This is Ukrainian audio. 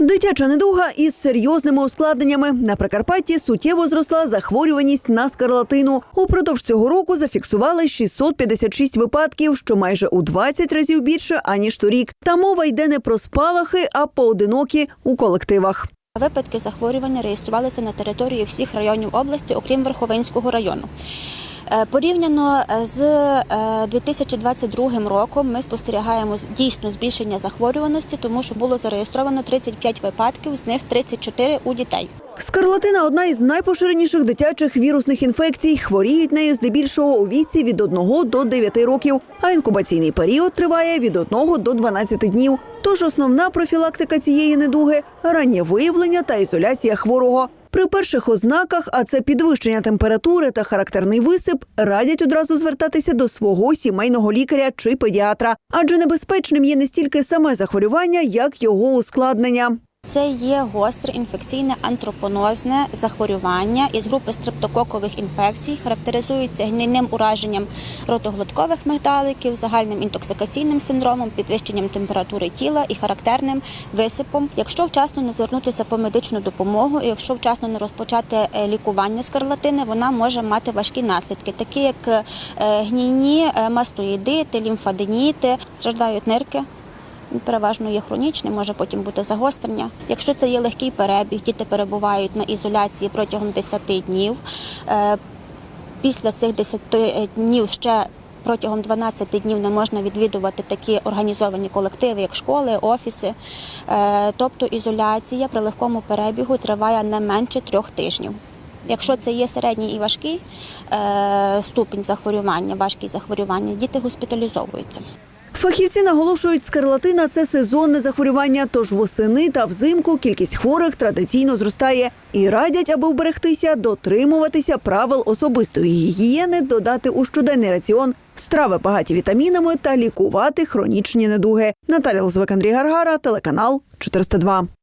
Дитяча недуга із серйозними ускладненнями на Прикарпатті суттєво зросла захворюваність на скарлатину. Упродовж цього року зафіксували 656 випадків, що майже у 20 разів більше аніж торік. Та мова йде не про спалахи, а поодинокі у колективах. Випадки захворювання реєструвалися на території всіх районів області, окрім Верховинського району. Е, Порівняно з е, 2022 роком ми спостерігаємо з- дійсно збільшення захворюваності, тому що було зареєстровано 35 випадків, з них 34 у дітей. Скарлатина одна із найпоширеніших дитячих вірусних інфекцій. Хворіють нею здебільшого у віці від 1 до 9 років, а інкубаційний період триває від 1 до 12 днів. Тож основна профілактика цієї недуги раннє виявлення та ізоляція хворого. При перших ознаках, а це підвищення температури та характерний висип, радять одразу звертатися до свого сімейного лікаря чи педіатра, адже небезпечним є не стільки саме захворювання, як його ускладнення. Це є гостре інфекційне антропонозне захворювання із групи стрептококових інфекцій, характеризується гнійним ураженням ротоглоткових мигдаликів, загальним інтоксикаційним синдромом, підвищенням температури тіла і характерним висипом. Якщо вчасно не звернутися по медичну допомогу, і якщо вчасно не розпочати е, лікування скарлатини, вона може мати важкі наслідки, такі як е, гнійні е, мастоїдити, лімфаденіти, страждають нирки. Переважно є хронічним, може потім бути загострення. Якщо це є легкий перебіг, діти перебувають на ізоляції протягом 10 днів. Е, Після цих 10 днів ще протягом 12 днів не можна відвідувати такі організовані колективи, як школи, офіси. Е, Тобто ізоляція при легкому перебігу триває не менше трьох тижнів. Якщо це є середній і важкий е, ступінь захворювання, важкість захворювання, діти госпіталізовуються. Фахівці наголошують, скарлатина це сезонне захворювання, тож восени та взимку кількість хворих традиційно зростає і радять, аби вберегтися, дотримуватися правил особистої гігієни, додати у щоденний раціон страви багаті вітамінами та лікувати хронічні недуги. Наталя Лозвик, Андрій Гаргара, телеканал 402.